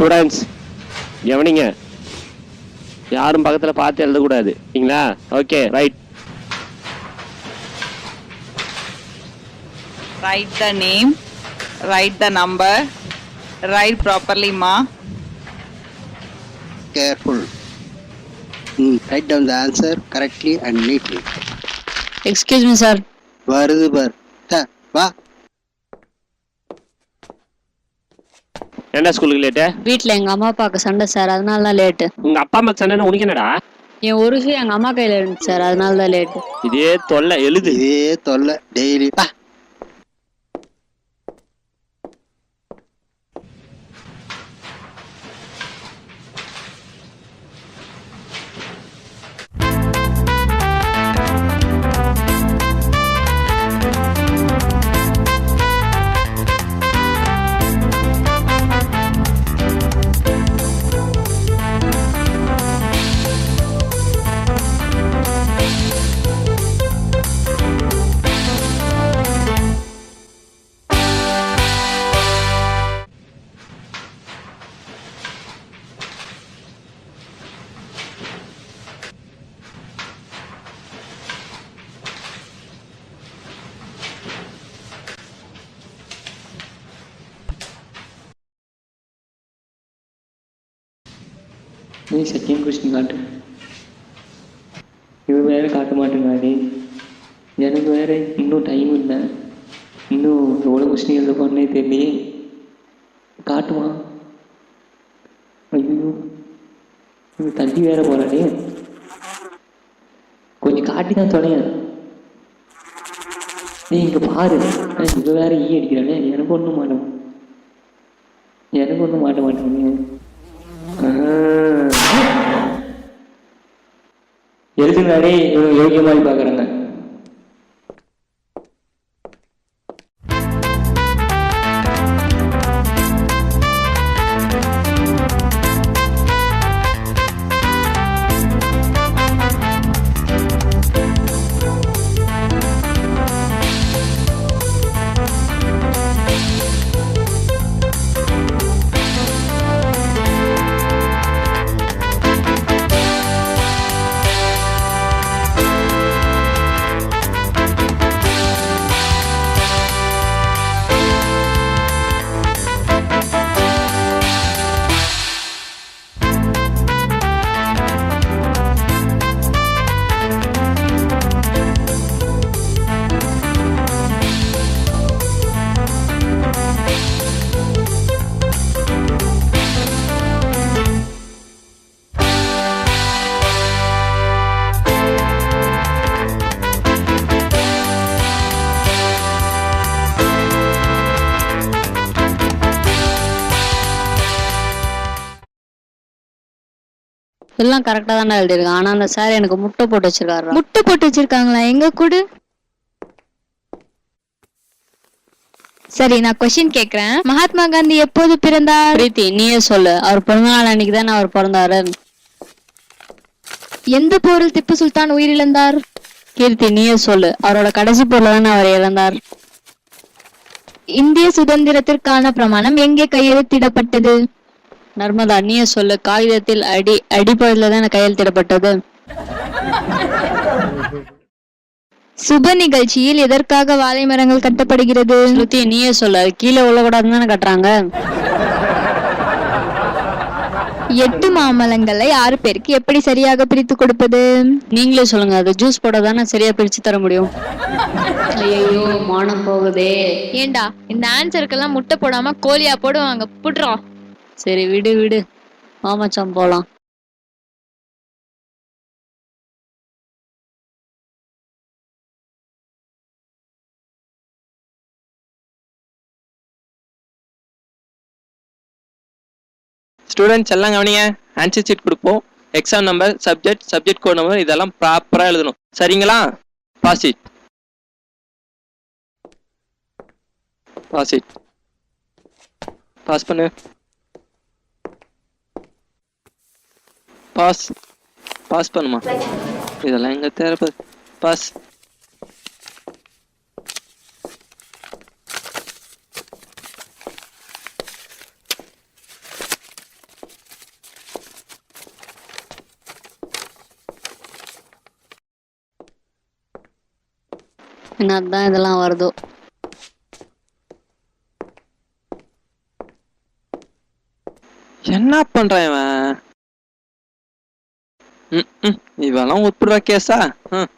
Students கவனிங்க யாரும் பக்கத்தில் பார்த்து எழுதக்கூடாது சரிங்களா okay right Write the name, write the number, write properly, ma. careful. Mm, write down the answer correctly and neatly. Excuse me sir வருது பார் வா என்ன ஸ்கூலுக்கு லேட்டு வீட்டில் எங்கள் அம்மா அப்பாவுக்கு சண்டை சார் அதனால தான் லேட்டு உங்கள் அப்பா அம்மா சண்டைன்னு உனக்கு என்னடா என் ஒரு விஷயம் எங்கள் அம்மா கையில் இருந்துச்சு சார் அதனால தான் லேட்டு இதே தொல்லை எழுது. இதே தொல்லை. டெய்லி. காட்டு இவன் வேற காட்ட மாட்டேங்காடி எனக்கு வேற இன்னும் டைம் இல்லை. இன்னும் எவ்வளோ கொஸ்டின் எழுத போறேனே தெரியலையே. காட்டுமா? ஐயோ. இவன் தள்ளி வேற போறானே கொஞ்சம் காட்டி தான் தொலையன். நீ இங்க பாரு. ஆனா வேற ஈ அடிக்கிறானே எனக்கு ஒன்றும் மாட்டோம் எனக்கு ஒன்றும் மாட்ட மாட்டேங்க எழுதினாரே இவங்க யோகிய மாதிரி பார்க்குறாங்க? எல்லாம் கரெக்டாக தானே எழுதியிருக்கான் ஆனால் அந்த சார் எனக்கு முட்டை போட்டு வச்சிருக்காரு முட்டை போட்டு வச்சிருக்காங்களா? எங்க கூடு? சரி நான் கொஸ்டின் கேக்குறேன். மகாத்மா காந்தி எப்போது பிறந்தார்? பிரீத்தி நீயே சொல்லு. அவர் பிறந்தநாள் அன்னைக்கு தானே அவர் பிறந்தாரு. எந்த போரில் திப்பு சுல்தான் உயிரிழந்தார்? கீர்த்தி நீயே சொல்லு. அவரோட கடைசி போர்ல தானே அவர் இறந்தார். இந்திய சுதந்திரத்திற்கான பிரமாணம் எங்கே கையெழுத்திடப்பட்டது? நர்மதா நீயே சொல்லு காகிதத்தில் அடி அடிப்படையில் தானே கையெழுத்திடப்பட்டது சுப நிகழ்ச்சியில் எதற்காக வாழை மரங்கள் கட்டப்படுகிறது? ஸ்ருதி நீயே சொல்லு கீழே உள்ளக்கூடாதுன்னு தானே கட்டுறாங்க? எட்டு மாமலங்களை ஆறு பேருக்கு எப்படி சரியாக பிரித்து கொடுப்பது? நீங்களே சொல்லுங்க அது ஜூஸ் போட தானே சரியா பிரிச்சு தர முடியும்? ஐயோ மானம் போகுதே. ஏண்டா இந்த ஆன்சருக்கெல்லாம் முட்டை போடாம கோழியா போடுவாங்க புட்றோம். சரி விடு விடு. மாமச்சான் போலாம். ஸ்டூடெண்ட்ஸ் எல்லாம் கவனிங்க. ஆன்சர் ஷீட் கொடுப்போம். Exam number subject subject code number இதெல்லாம் ப்ராப்பராக எழுதணும். சரிங்களா? Pass pass it pass it pass பண்ணு. பாஸ் பாஸ் பண்ணுமா? இதெல்லாம் எங்க தேவை பாஸ். என்னதான் இதெல்லாம் வருதோ. என்ன பண்றான் இவன்? ம், இவெல்லாம் ஒப்புடுற கேஸா ம்.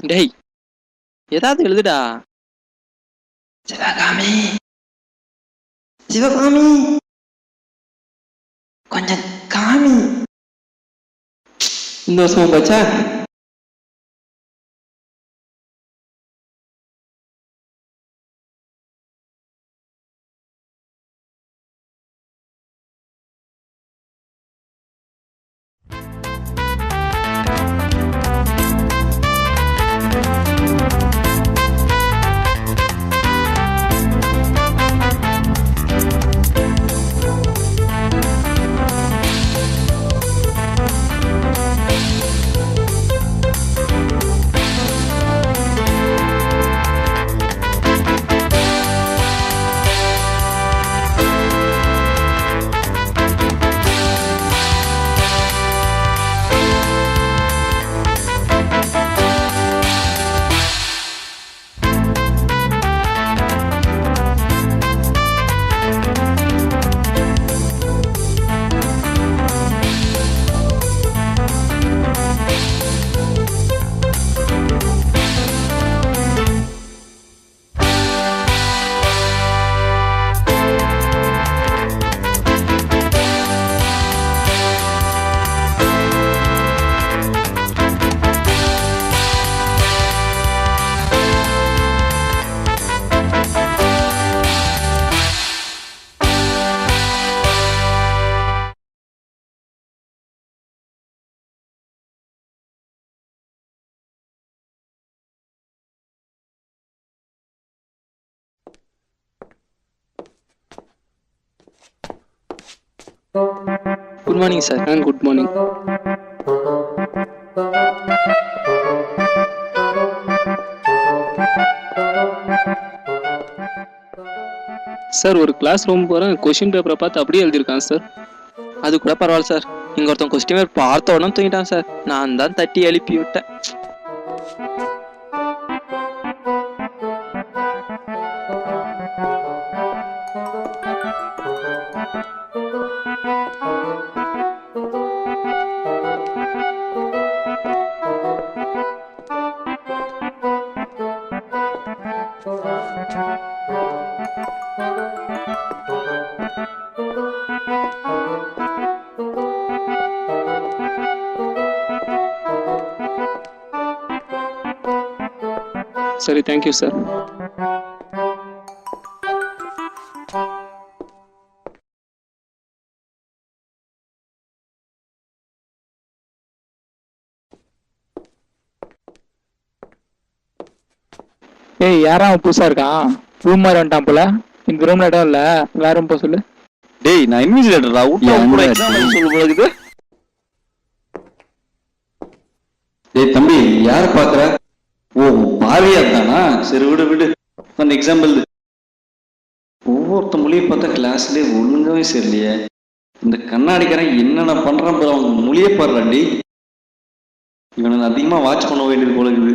டேய் ஏதாவது எழுதுடா. சிவகாமி. சிவகாமி. கொஞ்சம் காமி. இந்த வருஷம் போச்சா? Good morning sir ah good morning sir ஒரு கிளாஸ் ரூம் போகிறேன் கொஷின் பேப்பரை பார்த்து அப்படியே எழுதியிருக்கான் சார் அது கூட பரவாயில்ல சார் இங்கே ஒருத்தன் கொஸ்டின் பேப்பர் பார்த்த உடனே தூங்கிட்டான் சார் நான் தான் தட்டி எழுப்பி விட்டேன். சரி தேங்க்யூ சார் ஏய் யாரா அவன் புதுசா இருக்கான்? ரூம் மாதிரி வந்துட்டான் போல. இந்த ரூம்ல இடம் இல்ல. வேற ரூம் போக சொல்லு. டேய் நான் இன்விஜிலேட்டர்டா அவன் கூட எக்ஸாம் சொல்ல போல இருக்குது. டேய் தம்பி யார பாக்குற ஓ பாரியா தானா சரி விடு விடு. அந்த எக்ஸாம்பிள் ஒவ்வொருத்த மொழியை பார்த்தா கிளாஸ்லயே ஒழுங்காவே சரியில்லையே. இந்த கண்ணாடிக்காரன் என்னென்ன பண்றான் பாரு அவங்க மொழியே பாடுறாண்டி இவனை நான் அதிகமா வாட்ச் பண்ண வேண்டியது போல இருக்குது.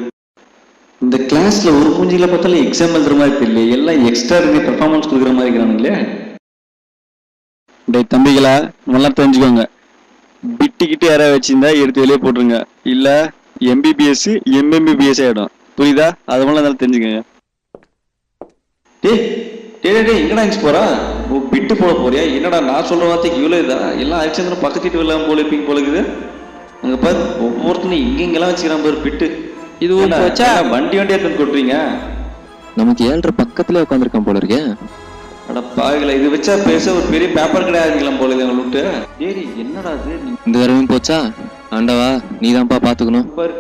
இந்த கிளாஸ்ல ஒரு பூஞ்சியில் பார்த்தாலும் எக்ஸாம் எழுதுற மாதிரி தெரியல எல்லாம் எக்ஸ்ட்ரா பெர்ஃபார்மன்ஸ் கொடுக்குற மாதிரி இருக்கிறானுங்களே. டே தம்பிகளா நல்லா தெரிஞ்சுக்கோங்க. பிட்டு கிட்டு யாராவது வச்சிருந்தா எடுத்து வெளியே போட்டுருங்க. இல்ல எம்பிபிஎஸ் எம்எம்பிபிஎஸ் ஆகிடும் புரியுதா? அது மாதிரி நல்லா தெரிஞ்சுக்கோங்க. டேய் டேய் டேய், டேய் எங்கடா இன்ச்சு போறா? ஓ பிட்டு போட போறியா? என்னடா நான் சொல்ற வார்த்தைக்கு இவ்வளோ இதா? எல்லாம் ஹரிச்சந்திரன் பக்கத்து வீட்டு வெள்ளாம போல இருப்பீங்க போல இருக்குது. அங்க பாரு ஒவ்வொருத்தனையும் இங்க இங்கெல்லாம் வச்சுக்கிறான் பாரு பிட்டு இது ஏண்டா, வண்டி வண்டியா எடுத்து கொட்டுறீங்க? நமக்கு ஏழ்ரை பக்கத்துல உட்காந்துருக்கான் போல இருக்கே. அட பாவிகளா இது வச்சா பேச ஒரு பெரிய பேப்பர் கிடையாதுங்களாம் போல இது விட்டு டேய் என்னடா இது? நீ இந்த தடவையும் போச்சா? ஆண்டவா நீதான்ப்பா பாத்துக்கணும். பாரு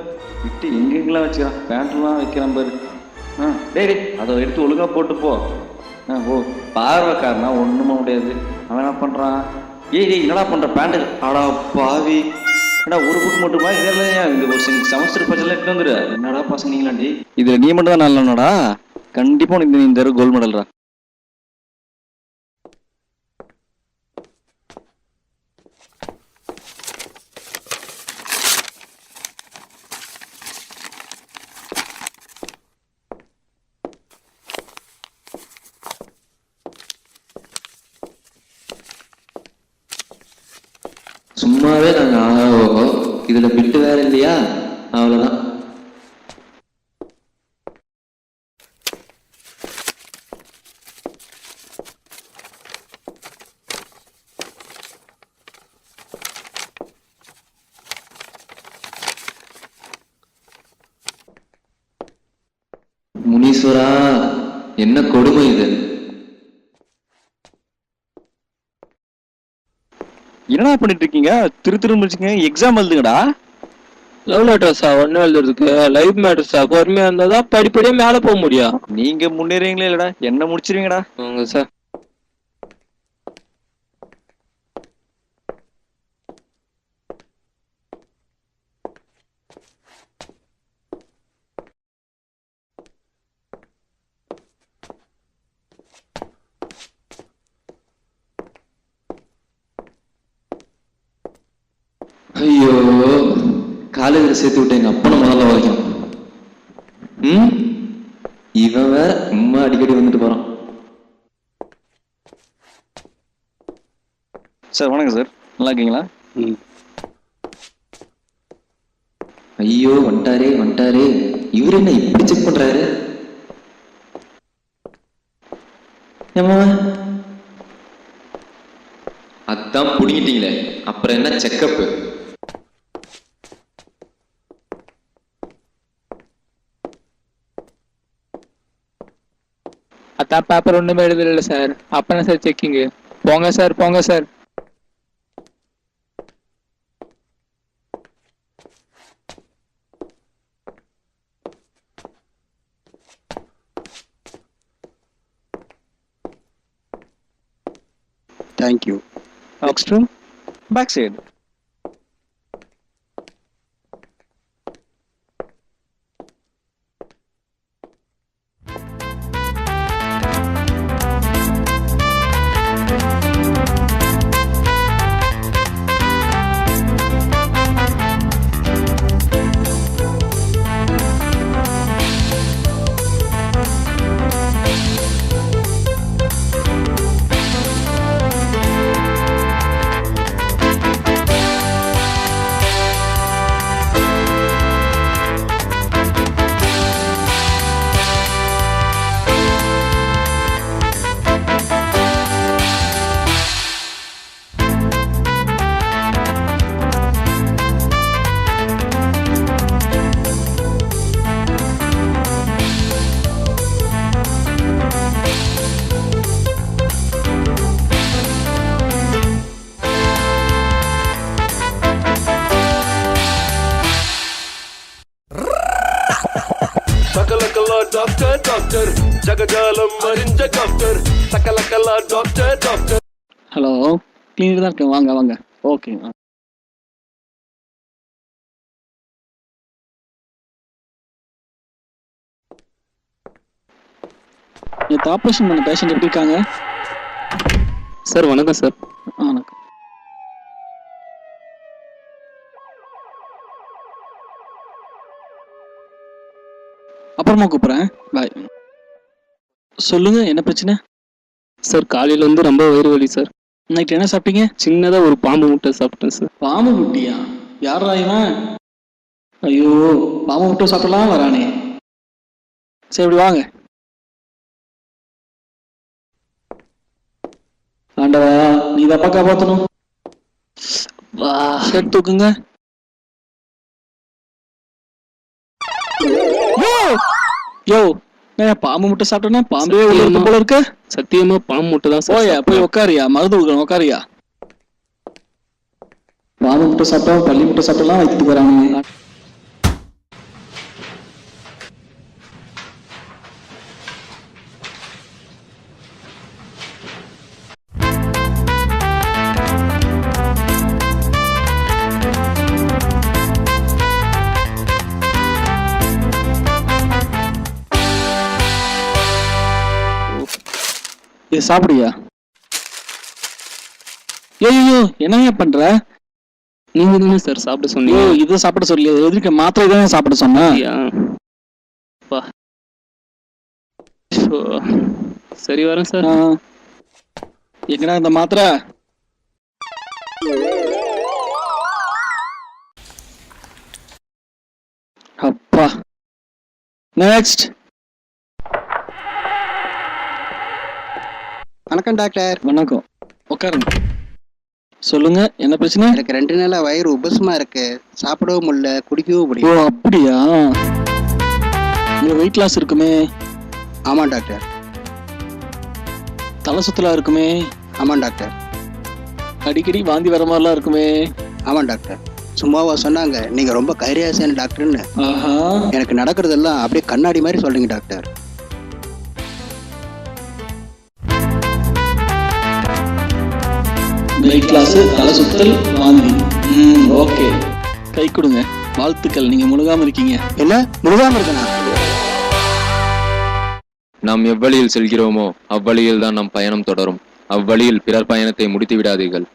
விட்டு எங்கெங்கெல்லாம் வச்சுக்கிறான் பேண்ட்லாம் வைக்கிறான் பாரு. ஆ டேய் அதை எடுத்து ஒழுங்காக போட்டு போ. ஆ ஓ பார்வைக்காரனா ஒன்றுமே முடியாது. அவன் என்ன பண்ணுறான் ஏய் டேய் என்னடா பண்ணுற பேண்ட்? அடா பாவி. ஏன்னா ஒரு புக் மட்டுமா? இதெல்லாம் ஏன் இந்த ஒரு செமஸ்டர் பட்செல்லாம் எடுத்து வந்துடு என்னடா பசங்க நீங்களாண்டி? இதில் நீ மட்டும் தான் நல்லனடா கண்டிப்பாக உனக்கு இந்த- இந்த கோல்டு மெடல்ரா சும்மாவே நாங்க ஆகோ இதுல பிட்டு வேற இல்லையா? அவ்வளவுதான். முனீஸ்வரா என்ன கொடுமை இது என்னடா பண்ணிட்டு இருக்கீங்க திரு திரு முடிச்சுங்க. எக்ஸாம் எழுதுங்கடா. லவ் லெட்டர்ஸா ஒன்றும் எழுதுறதுக்கு லைஃப் மேட்டர்ஸா பொறுமையா இருந்தா படிப்படியா மேல போக முடியும். நீங்க முன்னேறீங்களே இல்லடா. என்ன முடிச்சிருவீங்கடா. உங்க சார் ஐயோ காலேஜில் சேர்த்து விட்டு எங்க அப்பனை முதல்ல வரைக்கும் ம்? இவன் வேற சும்மா அடிக்கடி வந்துட்டு போறான். சார் வணக்கம் சார். நல்லா இருக்கீங்களா? ம். ஐயோ வந்துட்டாரே வந்துட்டாரே. இவர் என்ன இப்படி செக் பண்றாரு? ஏம்மா? அதான் புடிங்கிட்டீங்களே. அப்புறம் என்ன செக்கப்பு அதான் பேப்பர் ஒண்ணுமே எழுதல சார் அப்ப என்ன சார் செக்கிங்கு போங்க சார் போங்க sir thank you next room back doctor hello கிளீனில் தான் இருக்கேன். வாங்க வாங்க. ஓகே நேற்று ஆப்ரேஷன் பண்ண பேஷண்ட் எப்படி இருக்காங்க? சார் வணக்கம் சார். வணக்கம். அப்புறமா கூப்பிட்றேன். பாய் சொல்லுங்க என்ன பிரச்சனை? சார் காலையில வந்து ரொம்ப வயிறு வலி சார் நைட் என்ன சாப்பிட்டீங்க? சின்னதா ஒரு பாம்பு முட்டை சாப்பிட்டேன் சார் பாம்பு முட்டியா? யாரா இவன்? ஐயோ பாம்பு முட்டை சாப்பிடலாம் வரானே. சரி இப்படி வாங்க. ஆண்டவா நீ தப்பா காப்பாத்தணும்? வா. சரி தூக்குங்க. யோ! பாம்பு முட்டை சாப்பிட்டேன்னா பாம்பே உள்ள போல இருக்கு. சத்தியமா பாம்பு முட்டை தான் போயா போய் உட்காரியா மருந்து கொடுக்கணும் உட்காரியா பாம்பு முட்டை சாப்பிட்டா பள்ளி முட்டை சாப்பிட்டலாம் வைத்துட்டு வரானுங்க சாப்பிடுயா ஐயோ என்னங்க பண்ற நீங்க தானே சார் சாப்பிட சொன்னீங்க இதை சாப்பிட சொல்லி எதிர்க்க மாத்திரை தானே சாப்பிட சொன்னேன் அப்படியா? அப்பா. ஷோ. சரி வரேன் சார். எங்கடா இந்த மாத்திரை அப்பா நெக்ஸ்ட் வணக்கம் டாக்டர். வணக்கம். உட்காருங்க. சொல்லுங்க என்ன பிரச்சனை? எனக்கு ரெண்டு நாளா வயிறு உபசமா இருக்கு. சாப்பிடவும் முடியல குடிக்கவும் ஓ முடியல அப்படியா? உங்க வெயிட் லாஸ் இருக்குமே. ஆமா டாக்டர். தலை சுத்தலா இருக்குமே. ஆமா டாக்டர். அடிக்கடி வாந்தி வர மாதிரிலாம் இருக்குமே. ஆமா டாக்டர். சும்மாவா சொன்னாங்க நீங்க ரொம்ப கைரியாசியான டாக்டர்னு. ஆஹா. எனக்கு நடக்கிறதெல்லாம் அப்படியே கண்ணாடி மாதிரி சொல்றீங்க டாக்டர். வெயிட் லாஸ் தலை சுத்தல் வாந்தி. ம் ஓகே கை கொடுங்க. வாழ்த்துக்கள். நீங்க முழுகாம இருக்கீங்க. என்ன? முழுகாம இருக்கனா? நாம் எவ்வழியில் செல்கிறோமோ அவ்வழியில் தான் நம் பயணம் தொடரும். அவ்வழியில் பிறர் பயணத்தை முடித்து விடாதீர்கள்